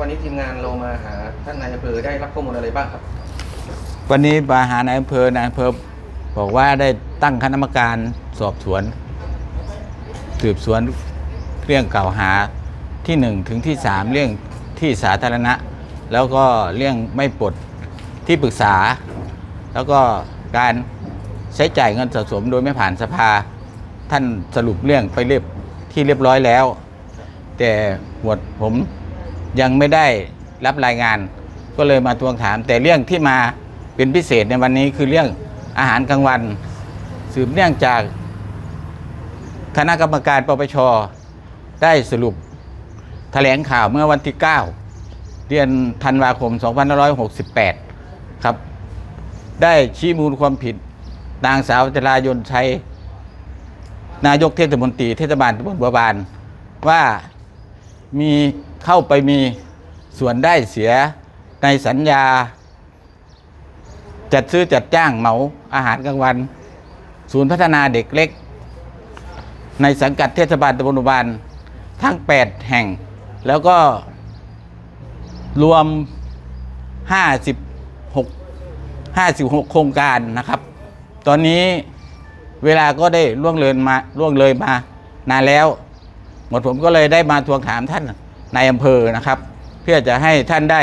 วันนี้ทีมงานเรามาหาท่านนายอำเภอได้รับข้อมูลอะไรบ้างครับ วันนี้มาหานายอำเภอนายอำเภอบอกว่าได้ตั้งคณะกรรมการสอบสวน สืบสวนเรื่องกล่าวหาที่หนึ่งถึงที่สามเรื่องที่สาธารณะ แล้วก็เรื่องไม่ปลดที่ปรึกษา แล้วก็การใช้จ่ายเงินสะสมโดยไม่ผ่านสภา ท่านสรุปเรื่องไปเรียบที่เรียบร้อยแล้ว แต่หมวดผม ยังไม่ได้รับรายงาน ก็เลยมาทวงถาม แต่เรื่องที่มาเป็นพิเศษในวันนี้คือเรื่องอาหารกลางวัน สืบเนื่องจากคณะกรรมการปปชได้สรุปแถลงข่าวเมื่อวันที่ 9 เดือนธันวาคม 2568 ครับ ได้ชี้มูลความผิด นางสาวจรายนชัย นายกเทศมนตรีเทศบาลตำบลบัวบานว่า มีเข้าไปมีส่วนได้เสียในสัญญา จัดซื้อจัดจ้างเหมาอาหารกลางวัน ศูนย์พัฒนาเด็กเล็ก ในสังกัดเทศบาลตำบลบัวบานทั้ง 8 แห่ง แล้วก็รวม 56 56 โครงการนะครับ ตอนนี้เวลาก็ได้ล่วงเลยมาล่วงเลยมานานแล้ว หมดผมก็เลยได้มาทวงถามท่านนายอำเภอนะครับ เพื่อจะให้ท่านได้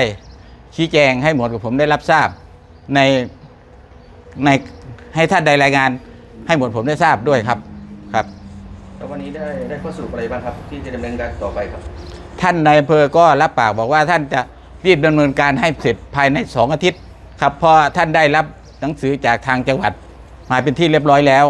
ชี้แจงให้หมดกับผมได้รับทราบในในให้ท่านได้รายงานให้หมดผมได้ทราบด้วยครับครับแล้ววันนี้ได้ได้ข้อสรุปอะไรบ้างครับ ที่จะดำเนินการต่อไปครับ ท่านนายอำเภอก็รับปากบอกว่าท่านจะรีบดำเนินการให้เสร็จภายในสองอาทิตย์ครับเพราะท่านได้รับหนังสือจากทางจังหวัดมาเป็นที่เรียบร้อยแล้ว